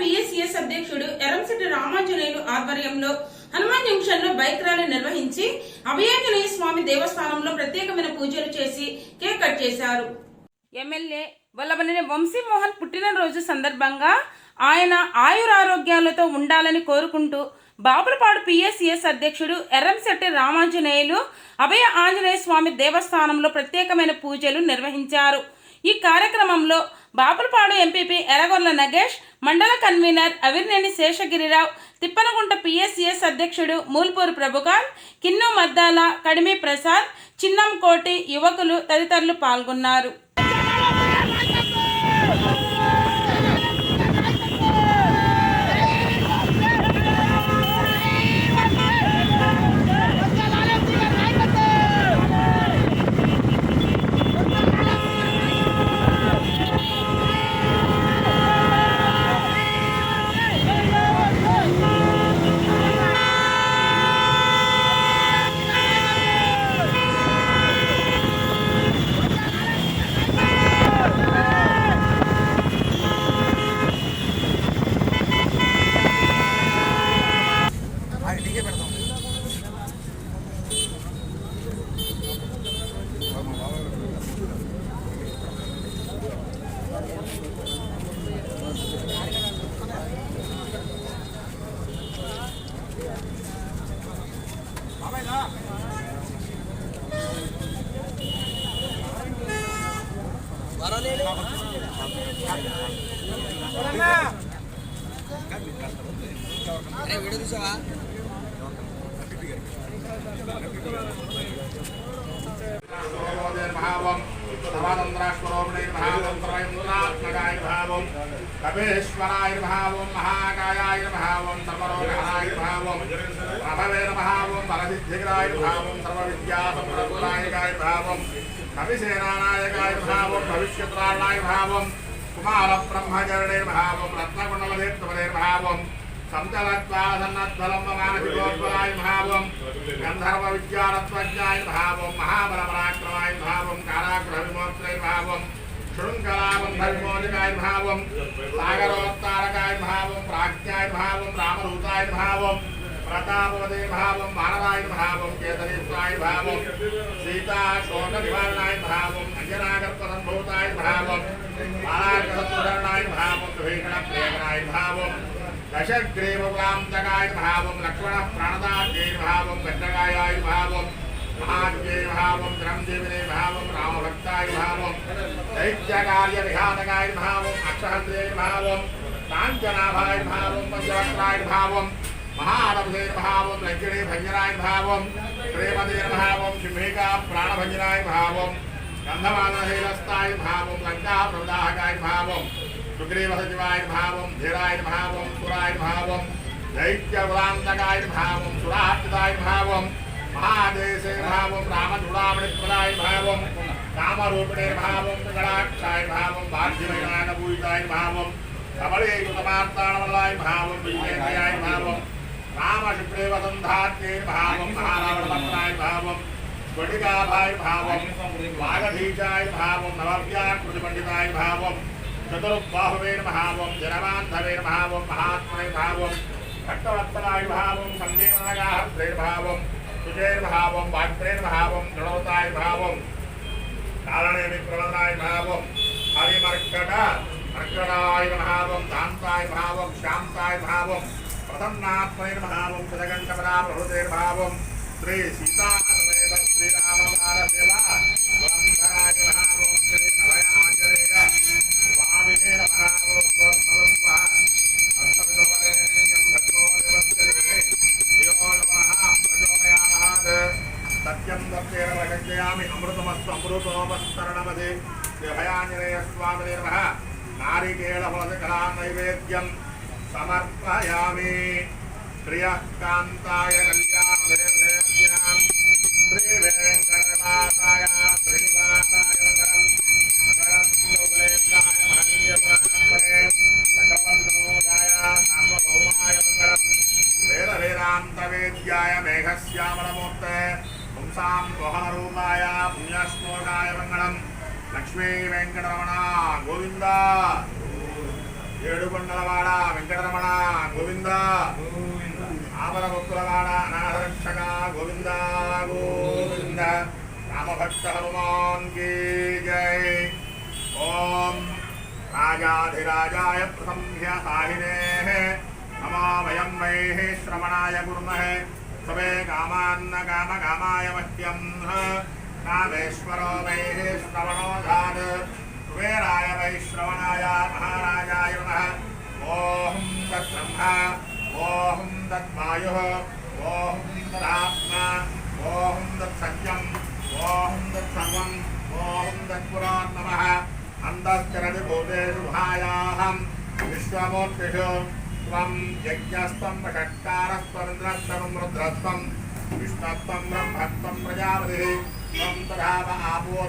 PSCS అధ్యక్షుడు ఎరంశెట్టి రామాంజనేయులు ఆధ్వర్యంలో హనుమాన్ జంక్షన్లో బైక్ ర్యాలీ నిర్వహించి అభయాంజనేయ స్వామి దేవస్థానంలో ప్రత్యేకమైన పూజలు చేసి కేక్ కట్ చేశారు. ఎమ్మెల్యే వల్లభనేని వంశీమోహన్ పుట్టినరోజు సందర్భంగా ఆయన ఆయురారోగ్యాలతో ఉండాలని కోరుకుంటూ బాపులపాడు పిఎస్సిఎస్ అధ్యక్షుడు ఎర్రంశెట్టి రామాంజనేయులు అభయ ఆంజనేయ స్వామి దేవస్థానంలో ప్రత్యేకమైన పూజలు నిర్వహించారు. ఈ కార్యక్రమంలో బాపులపాడు ఎంపీపీ ఎర్రగొల్ల నగేష్ మండల కన్వీనర్ అవిర్నేని శేషగిరిరావు తిప్పనగుంట పిఎస్సిఎస్ అధ్యక్షుడు మూల్పూరు ప్రభుకాంత్ కిన్ను మద్దాల కడిమి ప్రసాద్ చిన్నంకోటి యువకులు తదితరులు పాల్గొన్నారు. వీడియో చూసావా భావం సమానంద్రాశ్వరోపణైర్భావం కపేశ్వరాయుర్భావం మహాకాయాయుర్భావం సర్వరోగహరాయుర్భావం ప్రభవేర్భావం బలసిద్ధికరాయుర్భావం సర్వవిద్యాసంప్రదాయకాయుర్భావం కవిసేనానాయకాయుర్భావం భవిష్యత్రాణాయుర్భావం కుమార బ్రహ్మచరణైర్భావం రత్నకుండలధీర్థమనైర్భావం సంచలత్వాసన్నద్వలం భావం గంధర్వ విద్యారత్వజ్ఞాయ భావం మహాబల భావం కారాగ్రహ విమోత్రయ భావం శృంఖలాబంధవిమోచకాయ భావం సాగరోత్తారకాయ భావం ప్రాజ్ఞాయ భావం రామదూతాయ భావం ప్రతాపవదే భావం మానవాయ భావం భావం సీతా శోక భావం శృంగలాబంధవిమోచకాయ భావం సాగరోత్తారకాయ భావం ప్రాజ్ఞాయ భావం దశగ్రీవకాంతకాయ భావం లక్ష్మణ ప్రాణదాజ్ఞై భావం గండకాయాయ భావం మహాజ్ఞై భావం ద్రంజీవినే భావం రామభక్తాయ భావం దైత్యకార్య విఘాతకాయ భావం అక్షహద్రే భావం కాంచనాభాయ భావం పంచవక్రాయ భావం మహారభే భావం లంకిణీ భంజనాయ భావం ప్రేమదే భావం సింహికా ప్రాణభంజనాయ భావం గంధమానశైలస్తాయ భావం లంకా ప్రదాహకాయ భావం సుగ్రీవ సచివాయ భావం ధీరాయ భావం సురాయ భావం దైత్యవరాంతకాయ భావం సురార్చితాయ భావం మహాదేశే భావం రామచూడామణిప్రదాయ భావం కామరూపిణే భావం గణాక్షాయ భావం బాధ్యమైనానభూయితాయ భావం కబళేయుతమార్తాణవల్లాయ భావం విజయేంద్రియాయ భావం రామశుక్రే వసంధాత్యే భావం మహారావణపత్రాయ భావం స్ఫటికాభాయ భావం వాగధీశాయ భావం నవవ్యాకృతి పండితాయ భావం చతుర్బాహువేన భావం జనమాంధవేన భావం మహాత్మనే భావం భక్తవత్సలాయ భావం సంజీవనగాహద్రేణ భావం సుజేర్ భావం వాగ్రేణ భావం గణవతాయ భావం కారణేమి ప్రవదనాయ భావం హరిమర్కట మర్కటాయ భావం దాంతాయ భావం శాంతాయ భావం ప్రసన్నాత్మైన భావం శ్రీ సీతా సమేత శ్రీరామ బాలదేవ వందనాయ శ్రీ అభయ స్వామినే భావం స్వభవస్వ అష్టమిదోరేణ్యం భక్తో నమః సత్యం దత్తేన అమృతమస్తు నమః నారికేళ ఫలకళా నైవేద్యం సమర్పయామి. ప్రియ కాంతాయ కళ్యాణేభ్యాం శ్రీ వెంకటవాసాయ శ్రీనివాసాయ మంగళం మంగళం లోకలేశాయ మహనీయపురాత్మనే భగవంతోదాయ సార్వభౌమాయ మంగళం. వేద వేదాంత వేద్యాయ మేఘశ్యామలమూర్తే. పుంసాం మోహనరూపాయ పుణ్యశ్లోకాయ మంగళం. లక్ష్మీ వెంకటరమణ గోవిందా. ఏడుకొండలవాడ వెంకటరమణ గోవింద. ఆమరముక్కులవాడ అనాథరక్షక గోవింద గోవింద. రామభక్త హనుమాన్ కీ జై. ఓం రాజాధిరాజాయ ప్రసంహ్య సాహినే. నమో వయం వైః శ్రవణాయ కుర్మః సవే కామాన్న కామ కామాయ మహ్యం. కామేశ్వరో వైః శ్రవణోధాత్ కుబేరాయ వైశ్రవణాయ మహారాజాయ నమః ఓం తద్బ్రహ్మ ఓం తద్వాయు ఓం తదాత్మ ఓం తత్సత్యం ఓం తత్సర్వం ఓం తత్పురాత్మః అంతఃకరణి భూతేషు భాయాహం విశ్వమూర్తిషు త్వం యజ్ఞస్త్వం షట్కారస్త్వమింద్రస్త్వం రుద్రస్వం విష్ణత్వం బ్రహ్మత్వం ప్రజాపతి త్వం తథావ ఆపో